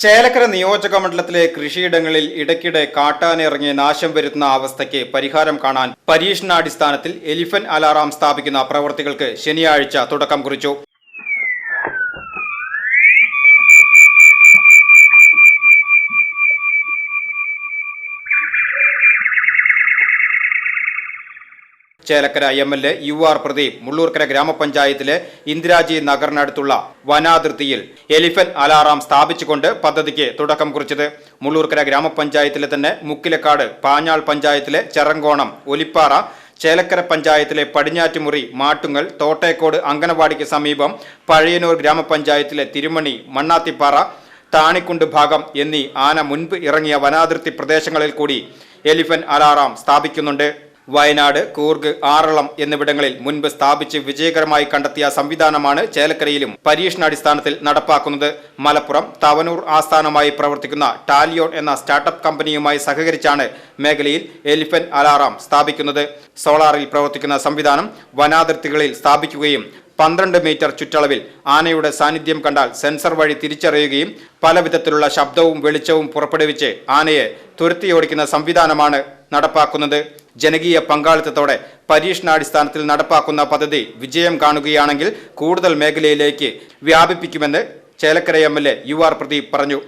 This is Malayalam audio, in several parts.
ചേലക്കര നിയോജക മണ്ഡലത്തിലെ കൃഷിയിടങ്ങളിൽ ഇടയ്ക്കിടെ കാട്ടാനിറങ്ങി നാശം വരുത്തുന്ന അവസ്ഥയ്ക്ക് പരിഹാരം കാണാൻ പരീക്ഷണാടിസ്ഥാനത്തിൽ എലിഫന്റ് അലാറാം സ്ഥാപിക്കുന്ന പ്രവർത്തികൾക്ക് ശനിയാഴ്ച തുടക്കം കുറിച്ചു. Chelakkara M L A U R Pradeep Mullurkara ഗ്രാമപഞ്ചായത്തിലെ ഇന്ദിരാജി നഗറിനടുത്തുള്ള വനാതിർത്തിയിൽ എലിഫന്റ് അലാറാം സ്ഥാപിച്ചുകൊണ്ട് പദ്ധതിക്ക് തുടക്കം കുറിച്ചത്. മുള്ളൂർക്കര ഗ്രാമപഞ്ചായത്തിലെ തന്നെ മുക്കിലക്കാട് പാഞ്ഞാൾ പഞ്ചായത്തിലെ ചെറങ്കോണം ഒലിപ്പാറ ചേലക്കര പഞ്ചായത്തിലെ പടിഞ്ഞാറ്റുമുറി മാട്ടുങ്ങൽ തോട്ടേക്കോട് അങ്കനവാടിക്ക് സമീപം പഴയനൂർ ഗ്രാമപഞ്ചായത്തിലെ തിരുമണി മണ്ണാത്തിപ്പാറ താണിക്കുണ്ട് ഭാഗം എന്നീ ആന മുൻപ് ഇറങ്ങിയ വനാതിർത്തി പ്രദേശങ്ങളിൽ കൂടി എലിഫന്റ് അലാറാം സ്ഥാപിക്കുന്നുണ്ട്. വയനാട് കൂർഗ് ആറളം എന്നിവിടങ്ങളിൽ മുൻപ് സ്ഥാപിച്ച് വിജയകരമായി കണ്ടെത്തിയ സംവിധാനമാണ് ചേലക്കരയിലും പരീക്ഷണാടിസ്ഥാനത്തിൽ നടപ്പാക്കുന്നത്. മലപ്പുറം തവനൂർ ആസ്ഥാനമായി പ്രവർത്തിക്കുന്ന ടാലിയോൺ എന്ന സ്റ്റാർട്ടപ്പ് കമ്പനിയുമായി സഹകരിച്ചാണ് മേഖലയിൽ എലിഫന്റ് അലാറാം സ്ഥാപിക്കുന്നത്. സോളാറിൽ പ്രവർത്തിക്കുന്ന സംവിധാനം വനാതിർത്തികളിൽ സ്ഥാപിക്കുകയും പന്ത്രണ്ട് മീറ്റർ ചുറ്റളവിൽ ആനയുടെ സാന്നിധ്യം കണ്ടാൽ സെൻസർ വഴി തിരിച്ചറിയുകയും പല വിധത്തിലുള്ള ശബ്ദവും വെളിച്ചവും പുറപ്പെടുവിച്ച് ആനയെ തുരത്തിയോടിക്കുന്ന സംവിധാനമാണ് നടപ്പാക്കുന്നത്. ജനകീയ പങ്കാളിത്തത്തോടെ പരീക്ഷണാടിസ്ഥാനത്തിൽ നടപ്പാക്കുന്ന പദ്ധതി വിജയം കാണുകയാണെങ്കിൽ കൂടുതൽ മേഖലയിലേക്ക് വ്യാപിപ്പിക്കുമെന്ന് Chelakkara M L A U R Pradeep പറഞ്ഞു.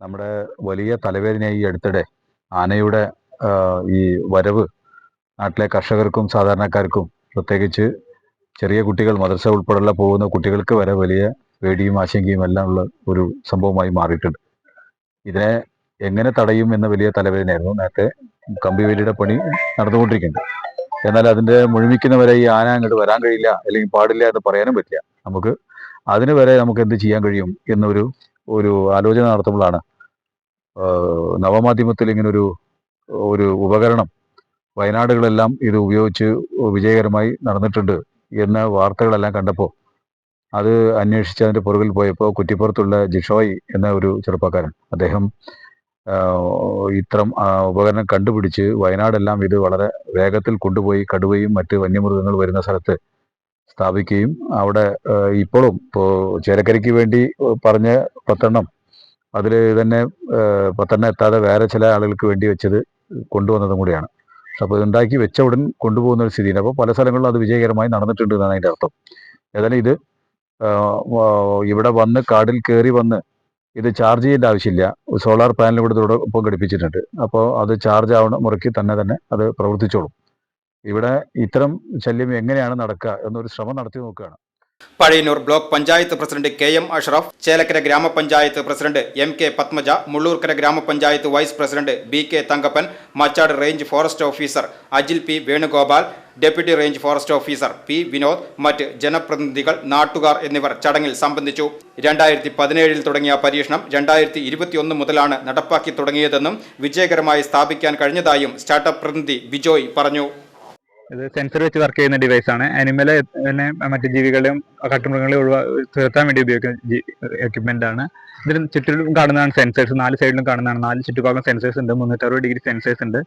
നമ്മുടെ വലിയ തലവേദനയായി അടുത്തിടെ ആനയുടെ ഈ വരവ് നാട്ടിലെ കർഷകർക്കും സാധാരണക്കാർക്കും പ്രത്യേകിച്ച് ചെറിയ കുട്ടികൾ മദ്രസ ഉൾപ്പെടെയുള്ള പോകുന്ന കുട്ടികൾക്ക് വരെ വലിയ പേടിയും ആശങ്കയും എല്ലാം ഉള്ള ഒരു സംഭവമായി മാറിയിട്ടുണ്ട്. ഇതിനെ എങ്ങനെ തടയും എന്ന വലിയ തലവേദനയായിരുന്നു. നേരത്തെ കമ്പിവേലിയുടെ പണി നടന്നുകൊണ്ടിരിക്കുന്നുണ്ട്. എന്നാൽ അതിന്റെ മുഴുമിക്കുന്നവരെ ഈ ആന അങ്ങോട്ട് വരാൻ കഴിയില്ല അല്ലെങ്കിൽ പാടില്ല എന്ന് പറയാനും പറ്റില്ല. നമുക്ക് അതിന് വരെ നമുക്ക് എന്ത് ചെയ്യാൻ കഴിയും എന്നൊരു ഒരു ആലോചന നടത്തുമ്പോഴാണ് നവമാധ്യമത്തിൽ ഇങ്ങനെ ഒരു ഉപകരണം വയനാടുകളെല്ലാം ഇത് ഉപയോഗിച്ച് വിജയകരമായി നടന്നിട്ടുണ്ട് എന്ന വാർത്തകളെല്ലാം കണ്ടപ്പോൾ അത് അന്വേഷിച്ച് അതിന്റെ പുറകിൽ പോയപ്പോൾ കുറ്റിപ്പുറത്തുള്ള ജിഷോയ് എന്ന ഒരു ചെറുപ്പക്കാരൻ അദ്ദേഹം ഇത്തരം ഉപകരണം കണ്ടുപിടിച്ച് വയനാടെല്ലാം ഇത് വളരെ വേഗത്തിൽ കൊണ്ടുപോയി കടുവയും മറ്റ് വന്യമൃഗങ്ങൾ വരുന്ന സ്ഥലത്ത് സ്ഥാപിക്കുകയും അവിടെ ഇപ്പോഴും ഇപ്പോൾ ചേലക്കരയ്ക്ക് വേണ്ടി പറഞ്ഞ പത്തെണ്ണം അതിൽ തന്നെ പത്തെണ്ണം എത്താതെ വേറെ ചില ആളുകൾക്ക് വേണ്ടി വെച്ചത് കൊണ്ടുവന്നതും കൂടിയാണ്. അപ്പോൾ ഉണ്ടാക്കി വെച്ച ഉടൻ കൊണ്ടുപോകുന്ന ഒരു സ്ഥിതിയാണ് അപ്പോൾ പല സ്ഥലങ്ങളിലും അത് വിജയകരമായി നടന്നിട്ടുണ്ട് എന്നാണ് അതിന്റെ അർത്ഥം. ഏതായാലും ഇത് ഇവിടെ വന്ന് കാടിൽ കയറി വന്ന് ഇത് ചാർജ് ചെയ്യേണ്ട ആവശ്യമില്ല. സോളാർ പാനൽ ഇവിടെ ഒപ്പം ഘടിപ്പിച്ചിട്ടുണ്ട്. അപ്പോൾ അത് ചാർജ് ആവണ മുറയ്ക്ക് തന്നെ തന്നെ അത് പ്രവർത്തിച്ചോളും. ഇവിടെ ഇത്തരം ശല്യം എങ്ങനെയാണ് നടക്കുക എന്നൊരു ശ്രമം നടത്തി നോക്കുകയാണ്. Pazhayannur block panchayat president K M Ashraf Chelakkara ഗ്രാമപഞ്ചായത്ത് president M K Padmaja Mullurkara ഗ്രാമപഞ്ചായത്ത് vice president B K Thankappan Machad range forest officer Ajil P Venugopal deputy range forest officer P Vinod മറ്റ് ജനപ്രതിനിധികൾ നാട്ടുകാർ എന്നിവർ ചടങ്ങിൽ സംബന്ധിച്ചു. രണ്ടായിരത്തി പതിനേഴിൽ തുടങ്ങിയ പരീക്ഷണം രണ്ടായിരത്തി ഇരുപത്തിയൊന്ന് മുതലാണ് നടപ്പാക്കി തുടങ്ങിയതെന്നും വിജയകരമായി സ്ഥാപിക്കാൻ കഴിഞ്ഞതായും സ്റ്റാർട്ടപ്പ് പ്രതിനിധി ബിജോയ് പറഞ്ഞു. ഇത് സെൻസർ വെച്ച് വർക്ക് ചെയ്യുന്ന ഡിവൈസ് ആണ്. അനിമലെ തന്നെ മറ്റു ജീവികളെയും കട്ടുമൃഗങ്ങളെയും ഒഴിവാ തീർത്താൻ വേണ്ടി ഉപയോഗിക്കുന്ന എക്യുപ്മെന്റ് ആണ്. ഇതിന് ചുറ്റിലും കാണുന്നതാണ് സെൻസേഴ്സ് നാല് സൈഡിലും കാണുന്നതാണ്. നാല് ചുറ്റുഭാഗം സെൻസേഴ്സ് ഉണ്ട്. മുന്നൂറ്ററുപത് ഡിഗ്രി സെൻസേഴ്സ് ഉണ്ട്.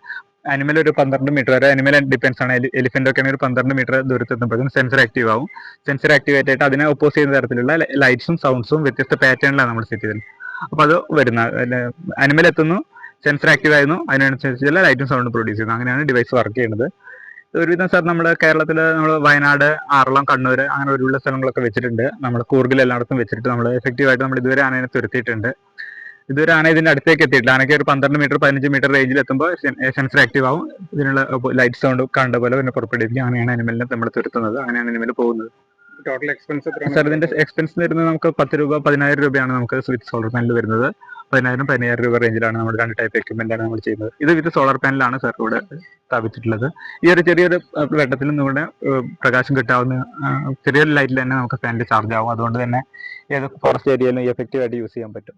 അനിമൽ ഒരു പന്ത്രണ്ട് മീറ്റർ വരെ അനിമൽ ഡിപ്പെൻസ് ആണ്. എലിഫന്റ് ഒക്കെ ഒരു പന്ത്രണ്ട് മീറ്റർ ദൂരത്ത് എത്തുമ്പോഴേക്കും സെൻസർ ആക്റ്റീവ് ആവും. സെൻസർ ആക്ടിവേറ്റ് ആയിട്ട് അതിനെ ഒപ്പോസ് ചെയ്യുന്ന തരത്തിലുള്ള ലൈറ്റ്സും സൗണ്ട്സും വ്യത്യസ്ത പാറ്റേണിലാണ് നമ്മൾ സെറ്റ് ചെയ്തത്. അപ്പൊ അത് വരുന്ന അനിമൽ എത്തുന്നു സെൻസർ ആക്റ്റീവ് ആയിരുന്നു. അതിനനുസരിച്ചുള്ള ലൈറ്റും സൗണ്ടും പ്രൊഡ്യൂസ് ചെയ്യുന്നു. അങ്ങനെയാണ് ഡിവൈസ് വർക്ക് ചെയ്യുന്നത്. ഒരുവിധം സാർ നമ്മുടെ കേരളത്തിൽ നമ്മൾ വയനാട് ആറളം കണ്ണൂർ അങ്ങനെ ഒരുള്ള സ്ഥലങ്ങളൊക്കെ വെച്ചിട്ടുണ്ട്. നമ്മൾ കൂർഗിൽ എല്ലായിടത്തും വെച്ചിട്ട് നമ്മൾ എഫക്റ്റീവായിട്ട് നമ്മൾ ഇതുവരെ ആനയെ തുരുത്തിയിട്ടുണ്ട്. ഇതുവരെ ആന ഇതിന്റെ അടുത്തേക്ക് എത്തിയിട്ടില്ല. ആനയ്ക്ക് ഒരു പന്ത്രണ്ട് മീറ്റർ പതിനഞ്ച് മീറ്റർ റേഞ്ചിൽ എത്തുമ്പോൾ സെൻസർ ആക്റ്റീവ് ആവും. ഇതിനുള്ള ലൈറ്റ് സൗണ്ട് കണ്ട പോലെ പിന്നെ പുറപ്പെടുവിക്കും. അങ്ങനെയാണ് അനിമലിനെ നമ്മൾ തുരുത്തുന്നത്. അങ്ങനെയാണ് അനിമൽ പോകുന്നത്. ടോട്ടൽ എക്സ്പെൻസ് സാർ ഇതിന്റെ എക്സ്പെൻസ് വരുന്നത് നമുക്ക് പത്ത് രൂപ പതിനായിരം രൂപയാണ് നമുക്ക് വിത്ത് സോളർ പാനൽ വരുന്നത്. പതിനായിരം പതിനായിരം രൂപ റേഞ്ചിലാണ് നമ്മൾ രണ്ട് ടൈപ്പ് എക്യുപ്മെന്റ് ആണ് നമ്മൾ ചെയ്യുന്നത്. ഇത് വിത്ത് സോളാർ പാനലാണ് സാർ ഇവിടെ സ്ഥാപിച്ചിട്ടുള്ളത്. ഈ ഒരു ചെറിയൊരു വെട്ടത്തിൽ നമ്മുടെ പ്രകാശം കിട്ടാവുന്ന ചെറിയൊരു ലൈറ്റിൽ തന്നെ നമുക്ക് ഫാനിൽ ചാർജ് ആവും. അതുകൊണ്ട് തന്നെ ഏത് ഫോറസ്റ്റ് ഏരിയയിലും എഫക്റ്റീവ് ആയിട്ട് യൂസ് ചെയ്യാൻ പറ്റും.